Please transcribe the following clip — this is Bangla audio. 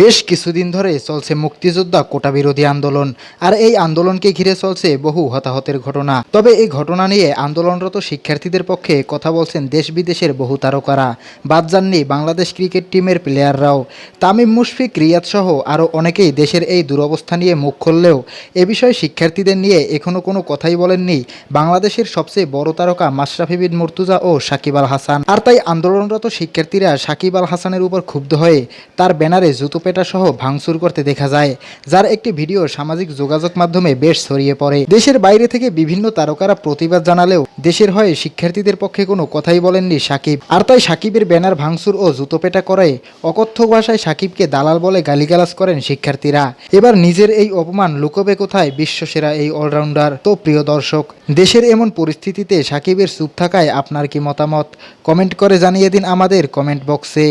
বেশ কিছুদিন ধরে চলছে মুক্তিযোদ্ধা কোটা বিরোধী আন্দোলন, আর এই আন্দোলনকে ঘিরে চলছে বহু হতাহতের ঘটনা। তবে এই ঘটনা নিয়ে আন্দোলনরত শিক্ষার্থীদের পক্ষে কথা বলছেন দেশ বিদেশের বহু তারকারা। বাদ যাননি বাংলাদেশ ক্রিকেট টিমের প্লেয়াররাও। তামিম মুশফিক, রিয়াদ সহ আরও অনেকেই দেশের এই দুরবস্থা নিয়ে মুখ খুললেও এ বিষয়ে শিক্ষার্থীদের নিয়ে এখনও কোনো কথাই বলেননি বাংলাদেশের সবচেয়ে বড় তারকা মাশরাফি বিন মুর্তুজা ও সাকিব আল হাসান। আর তাই আন্দোলনরত শিক্ষার্থীরা সাকিব আল হাসানের উপর ক্ষুব্ধ হয়ে তার ব্যানারে জুতোপেটা সহ ভাঙচুর করতে দেখা যায়, যার একটি ভিডিও সামাজিক যোগাযোগ মাধ্যমে বেশ ছড়িয়ে পড়ে। দেশের বাইরে থেকে বিভিন্ন তারকারা প্রতিবাদ জানালেও দেশের হয়ে শিক্ষার্থীদের পক্ষে কোনো কথাই বলেননি সাকিব। আর তাই সাকিবের ব্যানার ভাঙচুর ও জুতোপেটা করে অকথ্য ভাষায় সাকিবকে দালাল বলে গালিগালাজ করেন শিক্ষার্থীরা। এবার নিজের এই অপমান লুকোবে কোথায় বিশ্বসেরা এই অলরাউন্ডার? তো প্রিয় দর্শক, দেশের এমন পরিস্থিতিতে সাকিবের চুপ থাকায় আপনার কি মতামত? কমেন্ট করে জানিয়ে দিন আমাদের কমেন্ট বক্সে।